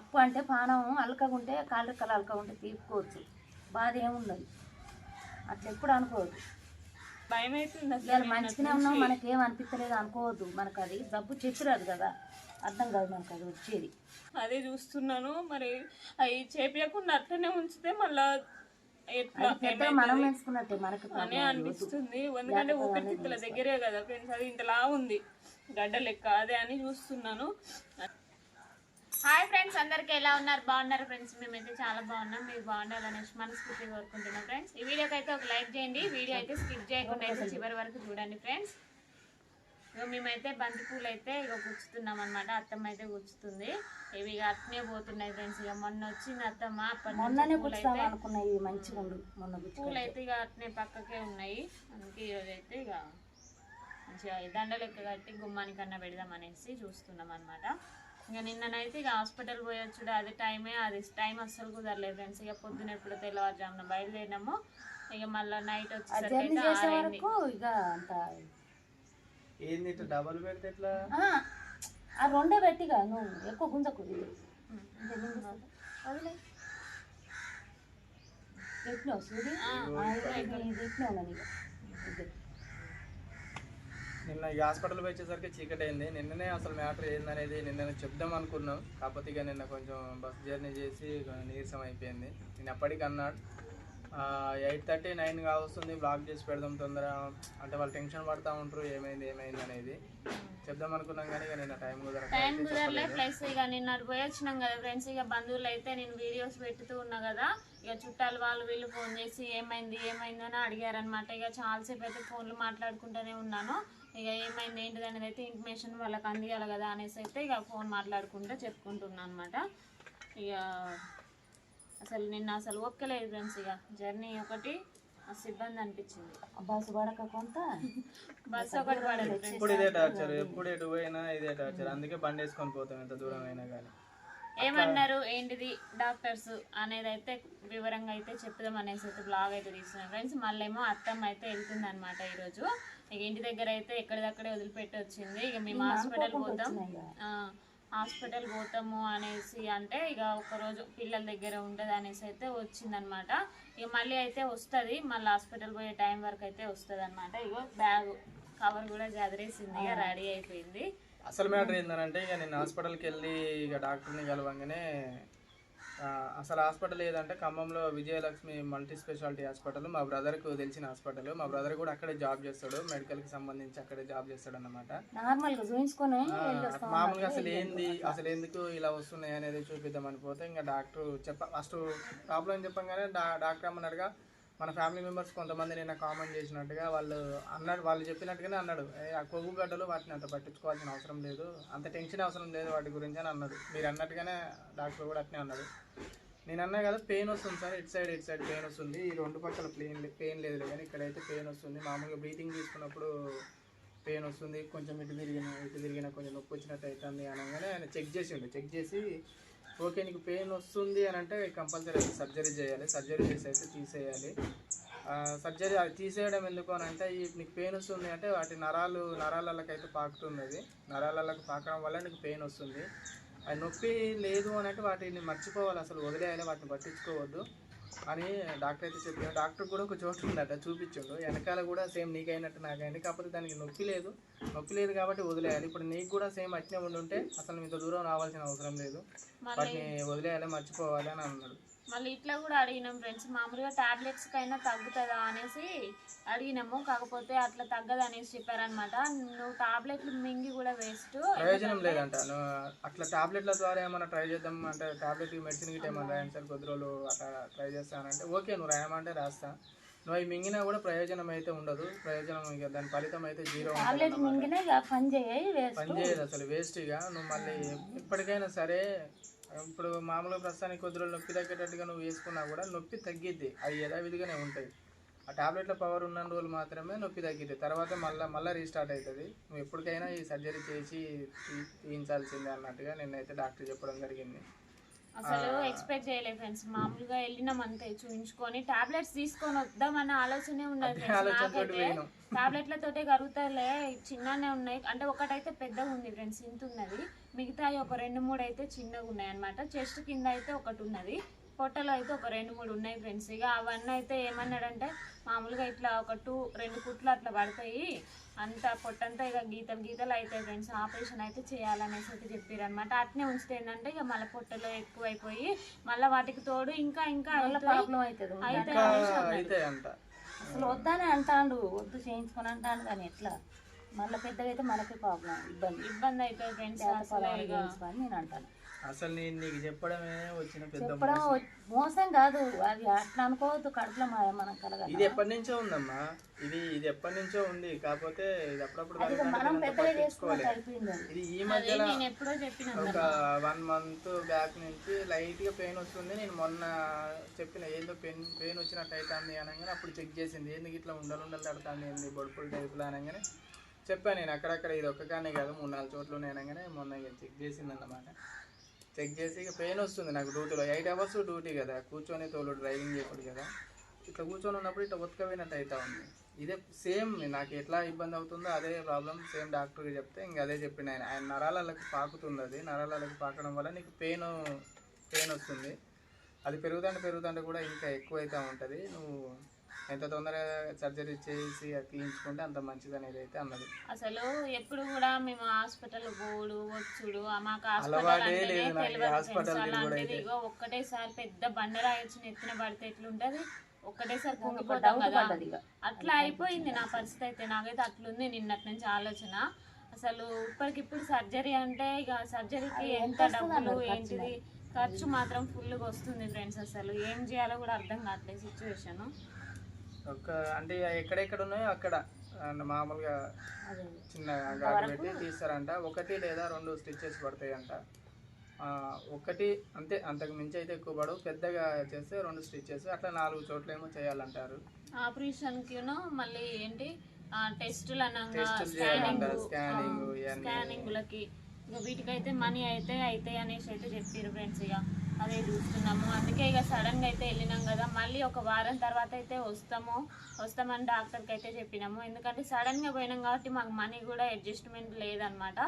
అప్పు అంటే పానం అలకగుంటే కాళ్ళు రెక్కలు అలకగుంటే తీసుకోవచ్చు బాధ ఏముండదు. అట్లా ఎప్పుడు అనుకోవద్దు. భయం అవుతుంది ఇవాళ మంచిగానే ఉన్నాం మనకేం అనిపించలేదు అనుకోవద్దు. మనకు అది జబ్బు చెప్పిరాదు కదా. అర్థం కాదు మనకు అది వచ్చేది. అదే చూస్తున్నాను. మరి అవి చేపించకుండా అట్లనే ఉంచితే మళ్ళా ఎట్లా మనం పెంచుకున్నట్టే మనకు అనే అనిపిస్తుంది. ఎందుకంటే ఊపిరితిత్తుల దగ్గరే కదా ఫ్రెండ్స్. అది ఇంతలా ఉంది. గడ్డ లెక్క అదే అని చూస్తున్నాను. హాయ్ ఫ్రెండ్స్ అందరికీ ఎలా ఉన్నారు? బాగున్నారు ఫ్రెండ్స్? మేమైతే చాలా బాగున్నాం. మీరు బాగుండాలనేసి మనస్ఫూర్తిగా కోరుకుంటున్నాం ఫ్రెండ్స్. ఈ వీడియోకి అయితే ఒక లైక్ చేయండి. వీడియో అయితే స్కిప్ చేయకుండా అయితే చివరి వరకు చూడండి ఫ్రెండ్స్. ఇక మేమైతే బంతి పూలు అయితే ఇక గుచ్చుతున్నాం అనమాట అత్తమ్మ అయితే గుచ్చుతుంది. ఇవి ఇక అట్నే పోతున్నాయి ఫ్రెండ్స్. ఇక మొన్న వచ్చింది అత్తమ్మ. మొన్ననే మంచిగా మొన్న పూలు అయితే ఇక అట్నే పక్కకే ఉన్నాయి. అందుకే ఈరోజు అయితే ఇక మంచిగా ఈ దండ లెక్క కట్టి గుమ్మానికన్నా పెడదాం అనేసి చూస్తున్నాం అనమాట ఇక నిన్ననైతే ఇక హాస్పిటల్ పోయొచ్చుడు అది టైమే అది టైం అస్సలు కుదరలేదు ఫ్రెండ్స్. ఇక పొద్దున ఎప్పుడు తెల్లవారుజామున బయలుదేరినాము. ఇక మళ్ళీ నైట్ వచ్చేసరికి డబల్ పెడితే ఎట్లా? ఆ, ఆ రెండే పెట్టిగా నువ్వు ఎక్కువ గుంజకు. వదిలే. పెట్టినావు నన్ను ఇక. ఇది. నిన్న ఈ హాస్పిటల్ వచ్చేసరికి చీకటి అయింది నిన్ననే అసలు మ్యాటర్ ఏందనేది నిన్న చెప్దాం అనుకున్నాం. కాకపోతే ఇక నిన్న కొంచెం బస్ జర్నీ చేసి నీరసం అయిపోయింది. నేను ఎప్పటికీ అన్నాడు. ఎయిట్ థర్టీ నైన్ కావస్తుంది. బ్లాక్ చేసి పెడదాం తొందర. అంటే వాళ్ళు టెన్షన్ పడతా ఉంటారు. ఏమైంది ఏమైంది అనేది చెప్దాం అనుకున్నాం కానీ ఇక నిన్న టైం కుదరక టైం కుదరలే. ప్లస్ ఇక నిన్న పోయి వచ్చినాం కదా ఫ్రెండ్స్. ఇక బంధువులు అయితే నేను వీడియోస్ పెడుతూ ఉన్నా కదా. ఇక చుట్టాలు వాళ్ళు వీళ్ళు ఫోన్ చేసి ఏమైంది ఏమైంది అని అడిగారనమాట ఇక చాలాసేపు అయితే ఫోన్లు మాట్లాడుకుంటూనే ఉన్నాను. ఇక ఏమైంది? ఏంటిది అనేది అయితే ఇన్ఫర్మేషన్ వాళ్ళకి అందియాలి కదా అనేసి అయితే ఇక ఫోన్ మాట్లాడుకుంటూ చెప్పుకుంటున్నాను అనమాట ఇక అసలు నిన్న అసలు ఒక్కలేదు ఫ్రెండ్స్ ఇక. జర్నీ ఒకటి మస్తు ఇబ్బంది అనిపించింది. ఆ బస్సు పడక కొంత? బస్సు ఒకటి friends. ఎప్పుడు ఇదే టార్చర్ ఎప్పుడు ఎటు పోయినా ఇదే టార్చర్ అందుకే బండి వేసుకొని పోతాం ఎంత దూరం అయినా కానీ. ఏమన్నారు? ఏంటిది? డాక్టర్స్ అనేది అయితే వివరంగా అయితే చెప్దాం అనేసి అయితే బ్లాగ్ అయితే తీస్తున్నాం. ఫ్రెండ్స్ మళ్ళీ ఏమో అత్తమ్మ అయితే వెళ్తుంది అనమాట ఈరోజు. ఇక ఇంటి దగ్గర అయితే ఎక్కడిదక్కడే వదిలిపెట్టి వచ్చింది. ఇక మేము హాస్పిటల్ పోతాం. ఆ, హాస్పిటల్ పోతాము అనేసి అంటే ఇక ఒక రోజు పిల్లల దగ్గర ఉండదు అనేసి అయితే వచ్చిందనమాట. ఇక మళ్ళీ అయితే వస్తుంది. మళ్ళీ హాస్పిటల్ పోయే టైం వరకు అయితే వస్తుంది అనమాట ఇగో బ్యాగ్ కవర్ కూడా గదిరేసింది. ఇక రెడీ అయిపోయింది. అసలు మ్యాటర్ ఏంటంటే ఇక నేను హాస్పిటల్కి వెళ్ళి ఇక డాక్టర్ని కలవంగానే అసలు హాస్పిటల్ ఏదంటే ఖమ్మంలో విజయలక్ష్మి మల్టీ స్పెషాలిటీ హాస్పిటల్. మా బ్రదర్కు తెలిసిన హాస్పిటల్. మా బ్రదర్ కూడా అక్కడే జాబ్ చేస్తాడు. మెడికల్కి సంబంధించి అక్కడే జాబ్ చేస్తాడు వస్తాం మామూలుగా అసలు ఏంది అసలు ఎందుకు ఇలా వస్తున్నాయి అనేది చూపిద్దామని పోతే ఇంకా డాక్టర్ చెప్ప ఫస్ట్ ప్రాబ్లం చెప్పంగానే డాక్టర్ అమ్మన్నాడుగా మన ఫ్యామిలీ మెంబర్స్ కొంతమంది నిన్న కామెంట్ చేసినట్టుగా వాళ్ళు అన్నాడు వాళ్ళు చెప్పినట్టుగానే అన్నాడు. "ఏ, ఆ కొవ్వు గడ్డలు వాటిని అంత పట్టించుకోవాల్సిన అవసరం లేదు. అంత టెన్షన్ అవసరం లేదు వాటి గురించి అని అన్నాడు. మీరు అన్నట్టుగానే డాక్టర్ కూడా అట్నే అన్నాడు. నేను అన్నా కదా పెయిన్ వస్తుంది సార్ ఇటు సైడ్ ఇటు సైడ్ పెయిన్ వస్తుంది. ఈ రెండు పక్కల పెయిన్ పెయిన్ లేదు కానీ ఇక్కడైతే పెయిన్ వస్తుంది. మామూలుగా బ్రీతింగ్ తీసుకున్నప్పుడు పెయిన్ వస్తుంది. కొంచెం ఇటు తిరిగిన ఇటు తిరిగిన కొంచెం నొప్పి వచ్చినట్టు అవుతుంది అనగానే ఆయన చెక్ చేసిండు. చెక్ చేసి ఓకే నీకు పెయిన్ వస్తుంది అని అంటే కంపల్సరీ అయితే సర్జరీ చేయాలి. సర్జరీ చేసి అయితే తీసేయాలి. సర్జరీ అది తీసేయడం ఎందుకు అని అంటే ఈ నీకు పెయిన్ వస్తుంది అంటే వాటి నరాలు నరాలకి అయితే పాకుతున్నది. నరాలకు పాకడం వల్ల నీకు పెయిన్ వస్తుంది. అది నొప్పి లేదు అని అంటే వాటిని మర్చిపోవాలి అసలు వదిలేయాలి వాటిని పట్టించుకోవద్దు. అని డాక్టర్ అయితే చెప్పాడు. డాక్టర్ కూడా ఒక చోటు ఉందట చూపించాడు. వెనకాల కూడా సేమ్ నీకైనట్టు నాకైంది. కాకపోతే దానికి నొప్పి లేదు. నొప్పి లేదు కాబట్టి వదిలేయాలి. ఇప్పుడు నీకు కూడా సేమ్ అట్నే ఉండుంటే అసలు ఇంత దూరం రావాల్సిన అవసరం లేదు. వాటిని వదిలేయాలి మర్చిపోవాలి అని అన్నాడు. మళ్ళీ ఇట్లా కూడా అడిగినాం ఫ్రెండ్స్ మామూలుగా టాబ్లెట్స్ కైనా తగ్గుతుందా? అనేసి అడిగినాము. కాకపోతే అట్లా తగ్గదు అనేసి చెప్పారనమాట నువ్వు టాబ్లెట్లు మింగి కూడా వేస్ట్. ప్రయోజనం లేదంట. అట్లా టాబ్లెట్ల ద్వారా ఏమైనా ట్రై చేద్దాం అంటే టాబ్లెట్ మెడిసిన్ గిట్ట ఏమైనా రాయండి సార్ కొద్ది రోజులు అట్లా ట్రై చేస్తానంటే ఓకే నువ్వు రాయమంటే రాస్తా. నువ్వు అవి మింగినా కూడా ప్రయోజనం అయితే ఉండదు. ప్రయోజనం ఇక దాని ఫలితం అయితే జీరో ఇక పని చేయి వేస్ట్. పని చేయదు అసలు వేస్ట్గా నువ్వు మళ్ళీ ఎప్పటికైనా సరే ఇప్పుడు మామూలుగా ప్రస్తుతానికి కొద్ది రోజులు నొప్పి తగ్గేటట్టుగా నువ్వు వేసుకున్నా కూడా నొప్పి తగ్గిద్ది. అవి యథావిధిగానే ఉంటాయి. ఆ టాబ్లెట్ల పవర్ ఉన్న రోజులు మాత్రమే నొప్పి తగ్గిద్ది. తర్వాత మళ్ళీ మళ్ళీ రీస్టార్ట్ అవుతుంది నువ్వు ఎప్పటికైనా ఈ సర్జరీ చేసి తీయించాల్సిందే అన్నట్టుగా నిన్నైతే డాక్టర్ చెప్పడం జరిగింది. అసలు ఎక్స్పెక్ట్ చేయలేదు ఫ్రెండ్స్. మామూలుగా వెళ్ళినాం అంతే చూపించుకొని టాబ్లెట్స్ తీసుకొని వద్దామన్న ఆలోచనే ఉన్నది నాకైతే. టాబ్లెట్లతోటే కరుగుతాయిలే చిన్ననే ఉన్నాయి. అంటే ఒకటైతే పెద్దగా ఉంది ఫ్రెండ్స్ ఇంత ఉన్నది. మిగతా ఒక రెండు మూడు అయితే చిన్నగా ఉన్నాయి అనమాట చెస్ట్ కింద అయితే ఒకటి ఉన్నది. పొట్టలో అయితే ఒక రెండు మూడు ఉన్నాయి ఫ్రెండ్స్. ఇక అవన్నీ అయితే ఏమన్నాడంటే మామూలుగా ఇట్లా ఒక టూ రెండు కుట్లు అట్లా పడతాయి. అంత పొట్టంతా ఇక గీతలు గీతలు అవుతాయి ఫ్రెండ్స్. ఆపరేషన్ అయితే చేయాలనేసి అయితే చెప్పారు అనమాట అట్నే ఉంచితే ఏంటంటే ఇక మళ్ళీ పొట్టలో ఎక్కువైపోయి మళ్ళీ వాటికి తోడు ఇంకా ఇంకా అయితే అసలు వద్దని అంటాడు. వద్దు చేయించుకొని అంటాడు కానీ ఎట్లా? మళ్ళీ పెద్దగా అయితే మనకి ప్రాబ్లం ఇబ్బంది. ఇబ్బంది అవుతుంది ఫ్రెండ్స్ నేను అంటాను. అసలు నేను నీకు చెప్పడమే వచ్చిన పెద్ద చెప్పడం మోసం. కాదు. అది అట్లా అనుకోవద్దు. కడుపులో మా- మనం ఇది కలగాలి ఎప్పటి నుంచో ఉందమ్మా. ఇది ఇది ఎప్పటి నుంచో ఉంది. కాకపోతే ఇది అప్పుడప్పుడు అది మనం పెద్దగా అయిపోయింది అది. ఇది ఈ అదే మధ్యలో నేను ఎప్పుడో చెప్పిన ఒక వన్ మంత్ బ్యాక్ నుంచి లైట్గా పెయిన్ వస్తుంది. నేను మొన్న చెప్పిన ఏదో పెయిన్ పెయిన్ వచ్చినట్టు అవుతుంది అనగానే అప్పుడు చెక్ చేసింది. ఎందుకు ఇట్లా ఉండలు ఉండలు తడుతుంది ఏంది? బొడుపులు టైపులో అనగానే చెప్పాను నేను అక్కడక్కడ ఇది ఒక్కగానే కాదు. మూడు నాలుగు చోట్ల ఉన్నాయి అనగానే మొన్న చెక్ చేసింది అన్నమాట చెక్ చేసి ఇక పెయిన్ వస్తుంది నాకు డ్యూటీలో ఎయిట్ అవర్స్ డ్యూటీ కదా. కూర్చొని తోలు డ్రైవింగ్ చేయకూడదు కదా. ఇట్లా కూర్చొని ఉన్నప్పుడు ఇట్లా ఉతకపోయినట్టు అవుతా ఉంది. ఇదే సేమ్ నాకు ఎట్లా ఇబ్బంది అవుతుందో అదే ప్రాబ్లం సేమ్ డాక్టర్కి చెప్తే ఇంక అదే చెప్పిండు ఆయన. ఆయన నరాలకు పాకుతుంది అది. నరాలకు పాకడం వల్ల నీకు పెయిన్ పెయిన్ వస్తుంది. అది పెరుగుతుంటే పెరుగుతుంటే కూడా ఇంకా ఎక్కువ అవుతూ ఉంటుంది. నువ్వు ఎంత తొందరగా సర్జరీ చేసి అది తీయించుకుంటే అంత మంచిది అనేది అయితే అన్నది. అసలు ఎప్పుడు కూడా మేము హాస్పిటల్ పోడు వచ్చుడు ఆ మాకు హాస్పిటల్ ఒక్కటేసారి పెద్ద బండరాయి వచ్చి నెత్తిన పడితే ఎట్లుంటది? ఒక్కటేసారి ఒక కుంగిపోతాం కదా. అట్లా అయిపోయింది నా పరిస్థితి అయితే. నాకైతే అట్లుంది నిన్నటి నుంచి ఆలోచన. అసలు ఇప్పటికిప్పుడు సర్జరీ అంటే ఇక సర్జరీకి ఎంత డబ్బులు ఏంటిది? ఖర్చు మాత్రం ఫుల్గా వస్తుంది ఫ్రెండ్స్ అసలు. ఏం చేయాలో కూడా అర్థం కావట్లేదు సిచ్యువేషన్. ఒక అంటే ఎక్కడెక్కడ ఉన్నాయో అక్కడ మామూలుగా చిన్న గాజు పెట్టి తీస్తారంట. ఒకటి లేదా రెండు స్టిచ్చెస్ పడతాయంట. ఒకటి అంతే అంతకు మించి అయితే ఎక్కువ పడవు. పెద్దగా చేస్తే రెండు స్టిచ్చెస్ అట్లా నాలుగు చోట్ల ఏమో చేయాలంటారు. ఆపరేషన్కిను మళ్ళీ ఏంటి? టెస్టులు అనగా స్కానింగ్ స్కానింగ్లకి. వీటికైతే మనీ అయితే అయితే అనేసి అయితే చెప్పారు ఫ్రెండ్స్ ఇక అదే చూస్తున్నాము. అందుకే ఇక సడన్గా అయితే వెళ్ళినాం కదా. మళ్ళీ ఒక వారం తర్వాత అయితే వస్తాము. వస్తామని డాక్టర్కి అయితే చెప్పినాము. ఎందుకంటే సడన్గా పోయినాం కాబట్టి మాకు మనీ కూడా అడ్జస్ట్మెంట్ లేదనమాట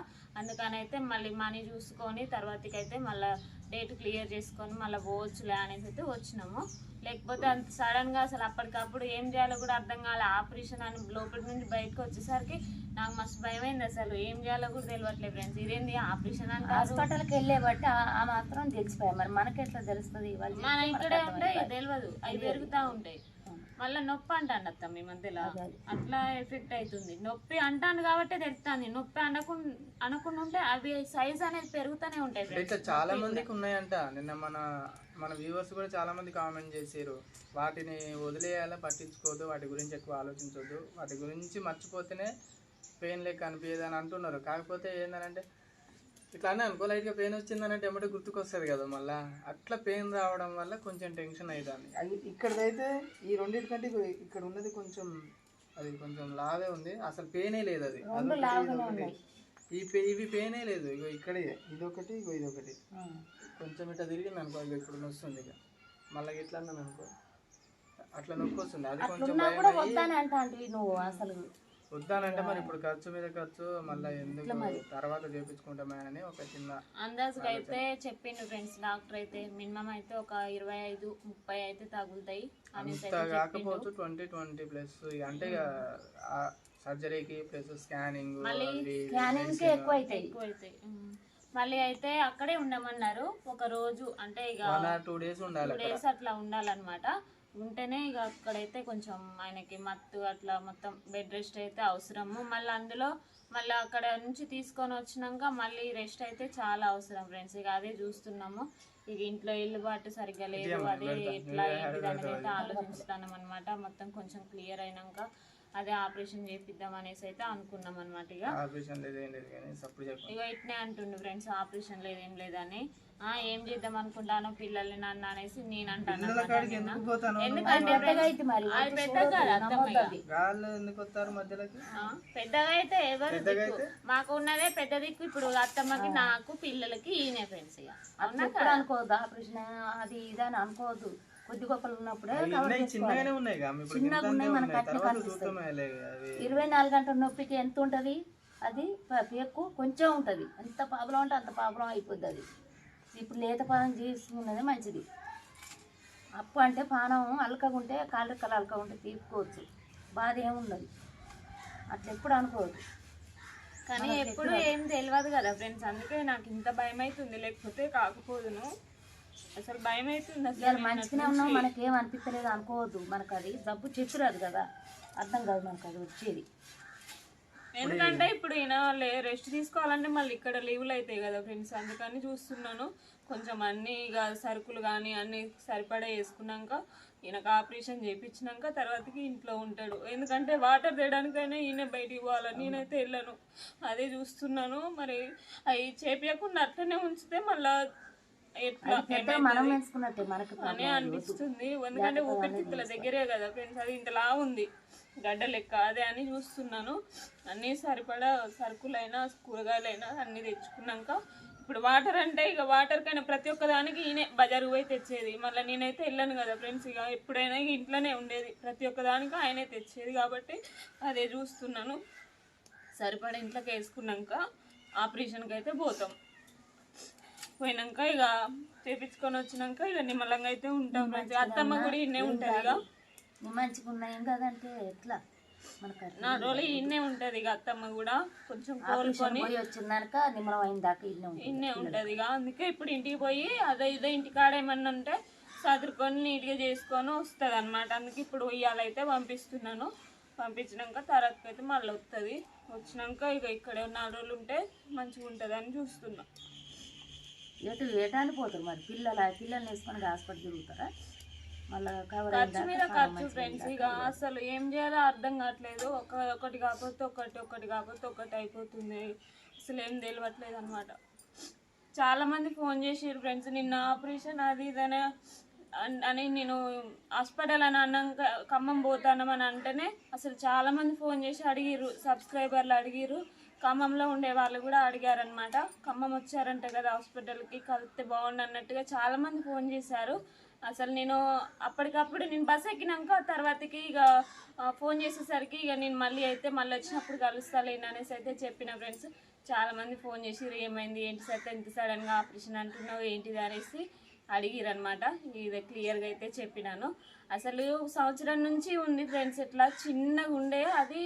అందుకని అయితే మళ్ళీ మనీ చూసుకొని తర్వాతకైతే అయితే మళ్ళీ డేట్ క్లియర్ చేసుకొని మళ్ళీ పోవచ్చులే అనేసి అయితే వచ్చినాము. లేకపోతే అంత సడన్గా అసలు అప్పటికప్పుడు ఏం చేయాలో కూడా అర్థం కాలే. ఆపరేషన్ అని లోపల నుంచి బయటకు వచ్చేసరికి నాకు మస్తు భయమైంది అసలు. ఏం చేయాలో కూడా తెలియట్లేదు ఫ్రెండ్స్ ఇదేంది? ఆపరేషన్ అంటారు హాస్పిటల్కి వెళ్ళే బట్టి ఆ- మాత్రం తెలిసిపోయాయి. మరి మనకి ఎట్లా తెలుస్తుంది? మన ఇక్కడే ఉంటాయి. తెలియదు అవి పెరుగుతూ ఉంటాయి. మళ్ళీ నొప్పి అంటాను అత్త ఈ మధ్యలో. అట్లా ఎఫెక్ట్ అవుతుంది నొప్పి అంటాను కాబట్టి తెలుస్తుంది. నొప్పి అనకుండా అనకుండా ఉంటే అవి సైజ్ అనేది పెరుగుతూనే ఉంటాయి అంటే ఇట్లా. చాలా మందికి ఉన్నాయంట. నిన్న మన మన వ్యూవర్స్ కూడా చాలా మంది కామెంట్ చేసారు వాటిని వదిలేయాలా పట్టించుకోవద్దు వాటి గురించి ఎక్కువ ఆలోచించవద్దు వాటి గురించి మర్చిపోతేనే పెయిన్ లెక్క అనిపించదు అని అంటున్నారు. కాకపోతే ఏంటంటే ఇట్లా అన్నా అనుకో లైట్గా పెయిన్ వచ్చిందనంటే ఎమ్మటే గుర్తుకొస్తుంది కదా మళ్ళా. అట్లా పెయిన్ రావడం వల్ల కొంచెం టెన్షన్ అవుతుంది అది ఇక్కడైతే ఈ రెండింటికంటే ఇగో ఇక్కడ ఉన్నది కొంచెం అది కొంచెం లావే ఉంది. అసలు పెయినే లేదు అది. ఈ ఇవి పెయినే లేదు. ఇగో ఇక్కడే ఇదొకటి ఇగో ఇదొకటి. ఆ. కొంచెం ఇట్లా తిరిగింది అనుకో ఇక ఇప్పుడు నొస్తుంది ఇక. మళ్ళీ ఇట్లా అన్నాను అనుకో అట్లా నొప్పి వస్తుంది అది కొంచెం భయం అయ్యి వద్దానంటే మరి ఇప్పుడు ఖర్చు మీద ఖర్చు మళ్ళీ ఎందుకు తర్వాత చేపించుకుంటామే అని ఒక చిన్న అందాజుగా అయితే చెప్పిండు ఫ్రెండ్స్ డాక్టర్ అయితే మినిమం అయితే ఒక ఇరవై ఐదు ముప్పై అయితే తగులుతాయి అంత కాకపోవచ్చు ట్వంటీ ట్వంటీ ప్లస్ అంటే సర్జరీకి ప్లస్ స్కానింగ్ మళ్ళీ స్కానింగ్కి ఎక్కువ అవుతాయి ఎక్కువ అవుతాయి. మళ్ళీ అయితే అక్కడే ఉండమన్నారు ఒక రోజు అంటే ఇక టూ డేస్ ఉండాలి డేస్ అట్లా ఉండాలన్నమాట. ఉంటేనే ఇక అక్కడైతే కొంచెం ఆయనకి మత్తు అట్లా మొత్తం బెడ్ రెస్ట్ అయితే అవసరము. మళ్ళీ అందులో మళ్ళీ అక్కడ నుంచి తీసుకొని వచ్చినాక మళ్ళీ రెస్ట్ అయితే చాలా అవసరం ఫ్రెండ్స్ ఇక అదే చూస్తున్నాము. ఇక ఇంట్లో ఇల్లుబాటు సరిగ్గా లేదు. అదే. ఎట్లా ఏంటిది అనేది. అయితే ఆలోచిస్తాను అనమాట మొత్తం కొంచెం క్లియర్ అయినాక అదే ఆపరేషన్ చేపిద్దాం అనేసి అయితే అనుకున్నాం అనమాట ఇక. ఆపరేషన్ లేదు ఏం లేదు కానీ సప్పుడు చెప్పండి ఇక ఇట్నే అంటుండు ఫ్రెండ్స్ ఆపరేషన్ లేదు ఏం లేదని ఆ ఏం చేద్దాం అనుకుంటాను పిల్లల్ని నన్ను అనేసి నేను అంటాను పెద్దగా అయితే ఎవరు? మాకు ఉన్నదే పెద్ద దిక్కు ఇప్పుడు అత్తమ్మకి నాకు పిల్లలకి ఈయనే ఫ్రెండ్స్ ఇక? అనుకోవద్దు ఆపరేషన్ అది ఇది అని అనుకోవద్దు. కొద్ది గొప్పలు ఉన్నప్పుడే చిన్నగానే ఉన్నాయి చిన్నగా ఉన్నాయి, మనకు. అట్లే అవి ఇరవై నాలుగు గంటల నొప్పికి ఎంత ఉంటుంది? అది పేక్కు కొంచెం ఉంటుంది. ఎంత పాపలం ఉంటే అంత పాపలం అయిపోద్ది అది. ఇప్పుడు లేత పానం చేసుకున్నది మంచిది. అప్పు అంటే పానం అలకగా ఉంటే కాళ్ళు రెక్కలు అలకగా ఉంటే తీసుకోవచ్చు బాధ ఏముండదు అట్లా ఎప్పుడు అనుకోవద్దు. కానీ ఎప్పుడు ఏం తెలియదు కదా ఫ్రెండ్స్. అందుకే నాకు ఇంత భయం అవుతుంది లేకపోతే కాకపోదును. అసలు భయం అవుతుంది అసలు మంచిగానే ఉన్నాం మనకేం అనిపించలేదు అనుకోవద్దు. మనకు అది జబ్బు చెప్పిరాదు కదా. అర్థం కాదు మనకు అది వచ్చేది. ఎందుకంటే ఇప్పుడు ఈయన రెస్ట్ తీసుకోవాలంటే మళ్ళీ ఇక్కడ లీవ్లు అవుతాయి కదా ఫ్రెండ్స్. అందుకని చూస్తున్నాను. కొంచెం అన్ని ఇక సరుకులు కానీ అన్ని సరిపడా వేసుకున్నాక ఈయనకు ఆపరేషన్ చేయించినాక తర్వాతకి ఇంట్లో ఉంటాడు. ఎందుకంటే వాటర్ తేయడానికైనా ఈయన బయటికి పోవాలని నేనైతే వెళ్ళను. అదే చూస్తున్నాను. మరి అవి చేపించకుండా అట్లనే ఉంచితే మళ్ళా ఎట్లా మనం పెంచుకున్నట్టే మనకి అనే అనిపిస్తుంది. ఎందుకంటే ఊపిరితిత్తుల దగ్గరే కదా ఫ్రెండ్స్ అది ఇంతలా ఉంది. గడ్డ లెక్క అదే అని చూస్తున్నాను. అన్నీ సరిపడా సరుకులైనా కూరగాయలైనా అన్నీ తెచ్చుకున్నాక ఇప్పుడు వాటర్ అంటే ఇక వాటర్ కైనా ప్రతి ఒక్క దానికి ఈయనే బజారు పోయి తెచ్చేది. మళ్ళీ నేనైతే వెళ్ళాను కదా ఫ్రెండ్స్ ఇక ఎప్పుడైనా ఇంట్లోనే ఉండేది. ప్రతి ఒక్క దానికి ఆయనే తెచ్చేది కాబట్టి అదే చూస్తున్నాను. సరిపడా ఇంట్లోకి వేసుకున్నాక ఆపరేషన్కి అయితే పోతాం. పోయినాక ఇక చేపించుకొని వచ్చినాక ఇక నిమ్మలంగా అయితే ఉంటాం. ఫ్రెండ్స్ అత్తమ్మ కూడా ఇన్నే ఉంటుంది ఇక మంచిగా ఉన్నాయి కాదంటే ఎట్లా? నా రోజులు ఇన్నే ఉంటుంది ఇక అత్తమ్మ కూడా. కొంచెం కోలుకొని పోయి వచ్చిందనక నిమ్మలం దాకా ఇన్నే ఉంటుంది ఇక అందుకే ఇప్పుడు ఇంటికి పోయి అదే ఇదే ఇంటికాడ ఏమన్నా ఉంటే చదువుకొని నీట్గా చేసుకొని వస్తుంది అనమాట అందుకే ఇప్పుడు ఇవాళైతే పంపిస్తున్నాను. పంపించినాక తర్వాతకి అయితే మళ్ళీ వస్తుంది వచ్చినాక ఇక ఇక్కడే నాలుగు రోజులు ఉంటే మంచిగా ఉంటుంది అని చూస్తున్నా. ఎటు ఏటాన్ని పోతారు మరి? పిల్లలు పిల్లల్ని వేసుకొని హాస్పిటల్ తిరుగుతారా? మళ్ళీ కవర్ ఖర్చు మీద ఖర్చు ఫ్రెండ్స్ ఇక అసలు ఏం చేయాలో అర్థం కావట్లేదు. ఒక ఒకటి కాకపోతే ఒకటి ఒకటి కాకపోతే ఒకటి అయిపోతుంది. అసలు ఏం తెలియట్లేదు అనమాట చాలా మంది ఫోన్ చేసారు ఫ్రెండ్స్ నిన్న ఆపరేషన్ అది ఇదని అన్- నేను హాస్పిటల్ అని అన్నాక ఖమ్మం పోతానమని అంటేనే అసలు చాలా మంది ఫోన్ చేసి అడిగిర్రు సబ్స్క్రైబర్లు అడిగిర్రు. ఖమ్మంలో ఉండే వాళ్ళు కూడా అడిగారనమాట ఖమ్మం వచ్చారంట కదా హాస్పిటల్కి కలిస్తే బాగుండు అన్నట్టుగా చాలామంది ఫోన్ చేశారు. అసలు నేను అప్పటికప్పుడు నేను బస్ ఎక్కినాక తర్వాతకి ఇక ఫోన్ చేసేసరికి ఇక నేను మళ్ళీ అయితే మళ్ళీ వచ్చినప్పుడు కలుస్తాలేను అనేసి అయితే చెప్పిన ఫ్రెండ్స్. చాలామంది ఫోన్ చేసి ఏమైంది ఏంటి సార్ ఎంత సడన్గా ఆపరేషన్ అంటున్నావు ఏంటిది అనేసి. అడిగిరనమాట ఇది క్లియర్గా అయితే చెప్పినాను. అసలు సంవత్సరం నుంచి ఉంది ఫ్రెండ్స్ ఇట్లా చిన్నగా ఉండే అది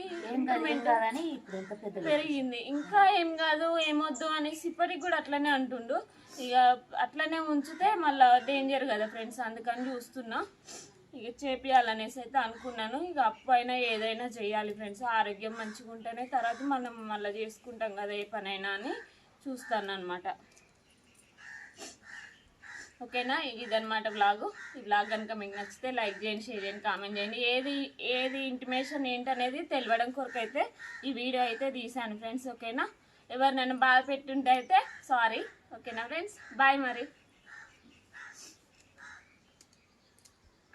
పెరిగింది. ఇంకా ఏం కాదు ఏమొద్దు అనేసి ఇప్పటికి కూడా అట్లనే అంటుండు. ఇక అట్లనే ఉంచితే మళ్ళీ డేంజర్ కదా ఫ్రెండ్స్ అందుకని చూస్తున్నా. ఇక చేపియాలనేసి అయితే అనుకున్నాను. ఇక అప్పు అయినా ఏదైనా చేయాలి ఫ్రెండ్స్. ఆరోగ్యం మంచిగా ఉంటేనే తర్వాత మనం మళ్ళీ చేసుకుంటాం కదా ఏ పనైనా అని చూస్తాను అనమాట ఓకేనా? ఇదనమాట బ్లాగ్ ఈ బ్లాగ్ కనుక మీకు నచ్చితే లైక్ చేయండి షేర్ చేయండి కామెంట్ చేయండి. ఏది ఏది ఇంటిమేషన్ ఏంటనేది తెలియడం కొరకు అయితే ఈ వీడియో అయితే తీసాను ఫ్రెండ్స్ ఓకేనా? ఎవరు నన్ను బాధ పెట్టుంటే అయితే సారీ ఓకేనా ఫ్రెండ్స్ బాయ్ మరి.